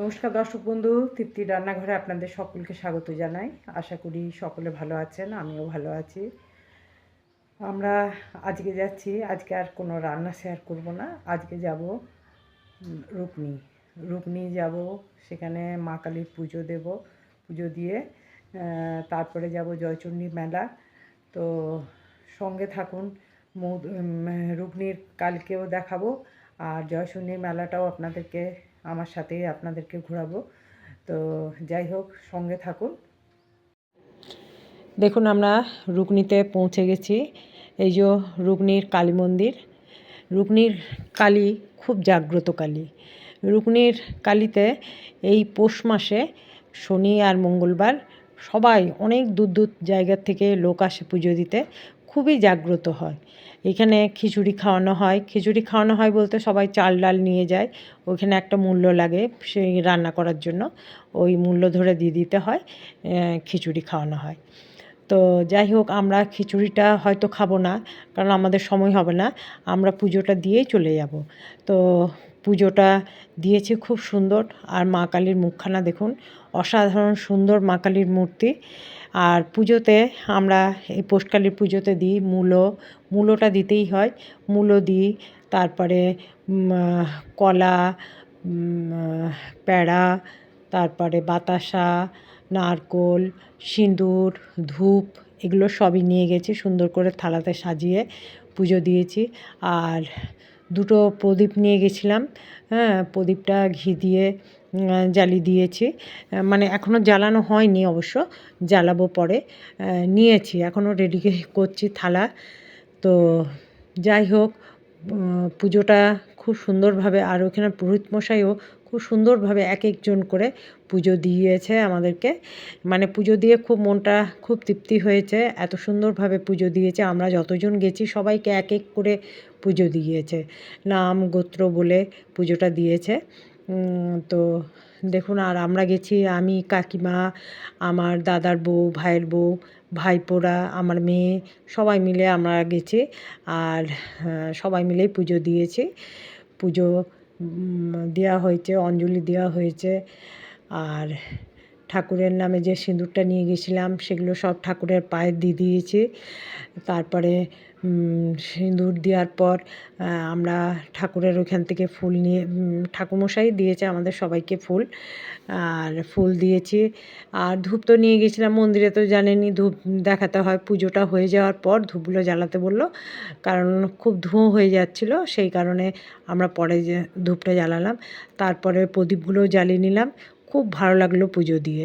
নমস্কার দর্শক বন্ধু, তৃপ্তি রান্নাঘরে আপনাদের সকলকে স্বাগত জানাই। আশা করি সকলে ভালো আছেন, আমিও ভালো আছি। আমরা আজকে যাচ্ছি, আজকে আর কোনো রান্না শেয়ার করব না। আজকে যাব রুকনি। রুকনি যাব, সেখানে মা কালীর পুজো দেব, পুজো দিয়ে তারপরে যাব জয়চণ্ডী মেলা। তো সঙ্গে থাকুন রুকনির কালকেও দেখাবো, আর জয়চণ্ডী মেলাটাও আপনাদেরকে আমার সাথেই আপনাদেরকে ঘোরাবো। তো যাই হোক, সঙ্গে থাকুন। দেখুন, আমরা রুকনিতে পৌঁছে গেছি। এই যে রুকনির কালী মন্দির। রুকনির কালী খুব জাগ্রত কালী। রুকনির কালীতে এই পৌষ মাসে শনি আর মঙ্গলবার সবাই অনেক দূর দূর জায়গার থেকে লোক আসে পুজো দিতে। খুবই জাগ্রত হয়। এখানে খিচুড়ি খাওয়ানো হয়। খিচুড়ি খাওয়ানো হয় বলতে সবাই চাল ডাল নিয়ে যায়। ওইখানে একটা মূল্য লাগে সেই রান্না করার জন্য। ওই মূল্য ধরে দিয়ে দিতে হয় খিচুড়ি খাওয়ানো হয়। তো যাই হোক, আমরা খিচুড়িটা হয়তো খাব না, কারণ আমাদের সময় হবে না। আমরা পুজোটা দিয়েই চলে যাব। তো পুজোটা দিয়েছি খুব সুন্দর। আর মা কালীর মুখখানা দেখুন, অসাধারণ সুন্দর মা কালীর মূর্তি। আর পুজোতে আমরা এই পোষকালীর পুজোতে দিই মূলো, মূলোটা দিতেই হয়। মূলো দিই, তারপরে কলা প্যাড়া তারপরে বাতাসা, নারকোল, সিঁদুর, ধূপ, এগুলো সবই নিয়ে গেছি, সুন্দর করে থালাতে সাজিয়ে পুজো দিয়েছি। আর দুটো প্রদীপ নিয়ে গেছিলাম হ্যাঁ প্রদীপটা ঘি দিয়ে উম, জ্বালিয়ে দিয়েছি। মানে এখনও জ্বালানো হয়নি অবশ্য জ্বালাবো পরে। নিয়েছি এখনও রেডি করছি থালা। তো যাই হোক পুজোটা খুব সুন্দরভাবে আর ওখানে পুরোহিত মশাইও খুব সুন্দরভাবে এক একজন করে পুজো দিয়েছে আমাদেরকে। মানে পুজো দিয়ে খুব মনটা খুব তৃপ্তি হয়েছে এত সুন্দরভাবে পুজো দিয়েছে। আমরা যতজন গেছি সবাইকে এক এক করে পুজো দিয়েছে। নাম গোত্র বলে পুজোটা দিয়েছে। তো দেখুন, আর আমরা গেছি, আমি কাকিমা, আমার দাদার বউ, ভাইয়ের বউ, ভাইপোরা, আমার মেয়ে, সবাই মিলে আমরা গেছি, আর সবাই মিলেই পুজো দিয়েছি। পুজো দেওয়া হয়েছে, অঞ্জলি দেওয়া হয়েছে, আর ঠাকুরের নামে যে সিঁদুরটা নিয়ে গেছিলাম, সেগুলো সব ঠাকুরের পায়ে দিয়ে দিয়েছি। তারপরে সিঁদুর দেওয়ার পর আমরা ঠাকুরের ওইখান থেকে ফুল নিয়ে ঠাকুরমশাই দিয়েছে আমাদের সবাইকে ফুল, আর ফুল দিয়েছি। আর ধূপ তো নিয়ে গেছিলাম মন্দিরে তো জানেনই, ধূপ দেখাতে হয়, পুজোটা হয়ে যাওয়ার পর ধূপগুলো জ্বালাতে বলল, কারণ খুব ধোঁয়া হয়ে যাচ্ছিল, সেই কারণে আমরা পরে যে ধূপটা জ্বালালাম। তারপরে প্রদীপগুলো জ্বালিয়ে নিলাম। খুব ভালো লাগল পুজো দিয়ে।